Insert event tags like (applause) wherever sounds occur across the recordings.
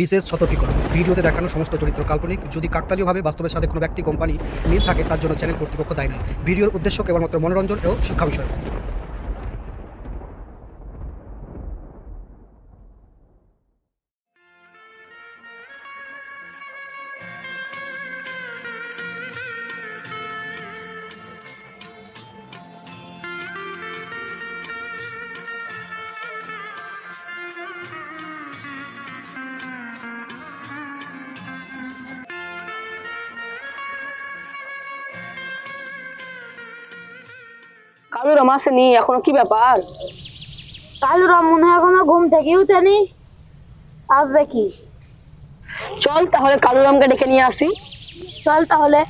বিশেষ সতর্কীকরণ। ভিডিওতে দেখানো সমস্ত চরিত্র কাল্পনিক, যদি কাকতালীয়ভাবে বাস্তবের সাথে কোনো ব্যক্তি, কোম্পানি মিল থাকে, তার জন্য চ্যানেল কর্তৃপক্ষ দায়ী নয়। ভিডিওর উদ্দেশ্য কেবলমাত্র মনোরঞ্জন ও শিক্ষা বিষয় কালুরাম আসেনি এখনও কি ব্যাপার? কালুরা মনে হয় এখনও ঘুম থেকে উঠেনি। আসবে কি? চল তাহলে কালুরামকে ডেকে নিয়ে আসি। চল তাহলে।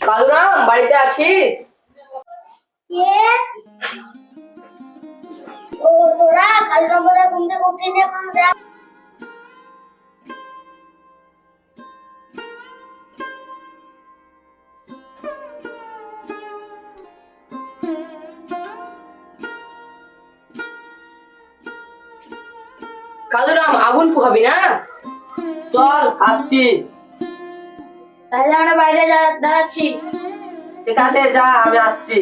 কালুরাম বাড়িতে আছিস? কে? ও তোরা কালুরা বলে ঘুম থেকে কালুরাম আগুন পোহাবি না? চল আসছি। তাহলে আমরা বাইরে দাঁড়াচ্ছি। ঠিক আছে যা আমি আসছি।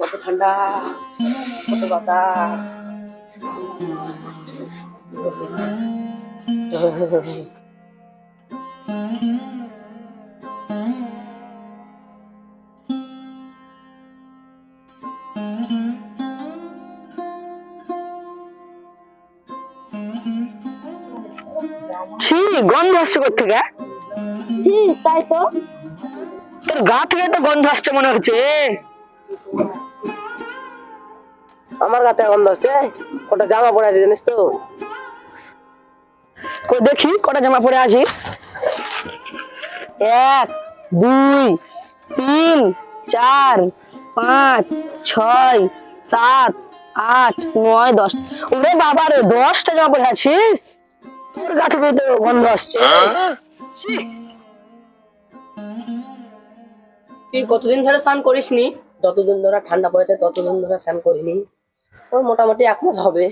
কত ঠান্ডা কত বাতাস। ছি গন্ধ আসছে থেকে জি তাই তো। তোর গা থেকে তো গন্ধ আসছে মনে হচ্ছে আমার গাতে এখন আসছে কটা জামা পরে আছে জানিস তো। দেখি, কটা জামা পরে আছিস এক, দুই, তিন, চার, পাঁচ, ছয়, সাত, আট, নয়, দশ। ওরে বাবা রে, দশটা জামা পরে আছিস? তোর গা তো গন্ধ আসছে। তুই কতদিন ধরে স্নান করিসনি? যতদিন ধরে ঠান্ডা পড়েছে ততদিন ধরে স্নান করিনি। ওই মোটামুটি এক মাস হবে।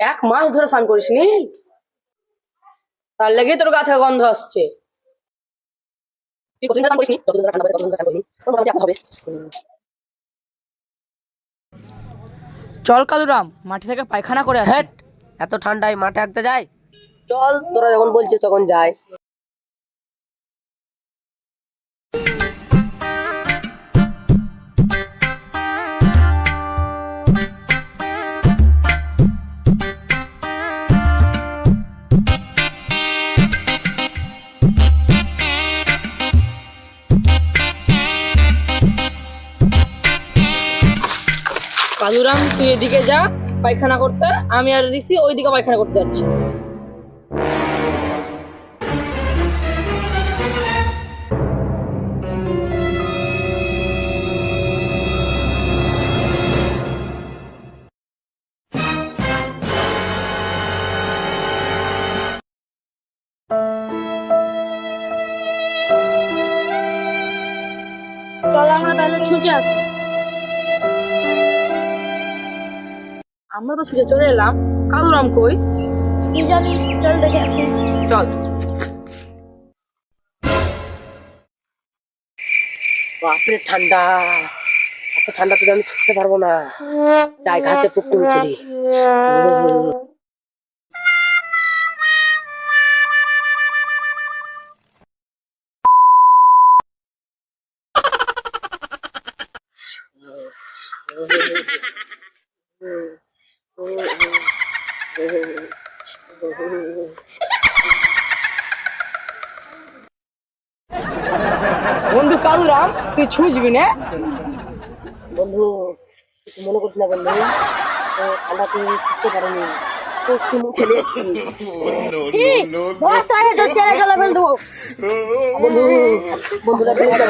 এক মাস ধরে স্নান করিসনি তার লেগে তোর গা থেকে গন্ধ আসছে। তুই কতদিন স্নান করিসনি যতদিন ধরে ঠান্ডা পড়েছে ততদিন ধরে স্নান করিনি। ওই মোটামুটি এক হবে। চল কালুরাম মাঠে থেকে পায়খানা করে হেট এত ঠান্ডায় মাঠে হাঁকতে যায় চল তোরা যখন বলছিস তখন যাই। কালুরাম তুই এদিকে যা, পায়খানা করতে। আমি আর ঋষি ওইদিকে পায়খানা করতে যাচ্ছি। ছুটে আসি আমরা তো ছুটে চলে এলাম। কালুরাম কই? কি জানি চল দেখে আসি। চল। বাপরে ঠান্ডা। এত ঠান্ডাতে তো আমি ছুটতে পারব না। যাই ঘাসে পুকুর চলি (laughs) বন্ধু কালুরাম তুই ছুঁচবি না বন্ধু কিছু মনে করছি না বন্ধু ও ঠান্ডাতে ছুটতে পারিনি বন্ধুরা ফেলে না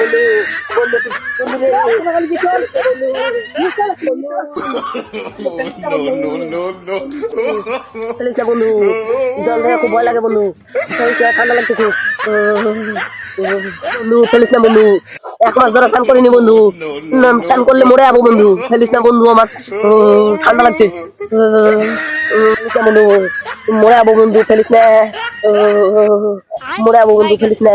বন্ধু জল খুব ভয় লাগে বন্ধু ঠান্ডা লাগতেছে বন্ধু ফেলিস না বন্ধু এক মাস ধরে স্নান করিনি বন্ধু স্নান করলে মরে যাব বন্ধু ফেলিস না বন্ধু আমার ঠান্ডা লাগছে বন্ধু মরে যাব বন্ধু ফেলিস না মরে যাব বন্ধু ফেলিস না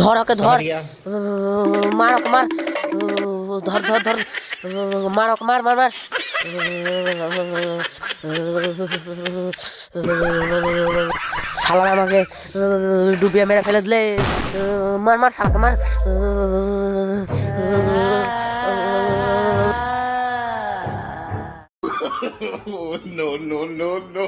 ধর ওকে ধর। মার ওকে মার। ধর ধর ধর। মার ওকে মার মার মার। শালা আমাকে ডুবিয়ে মেরে ফেলে দিলে। মার মার শালাকে মার। No, no, no, no.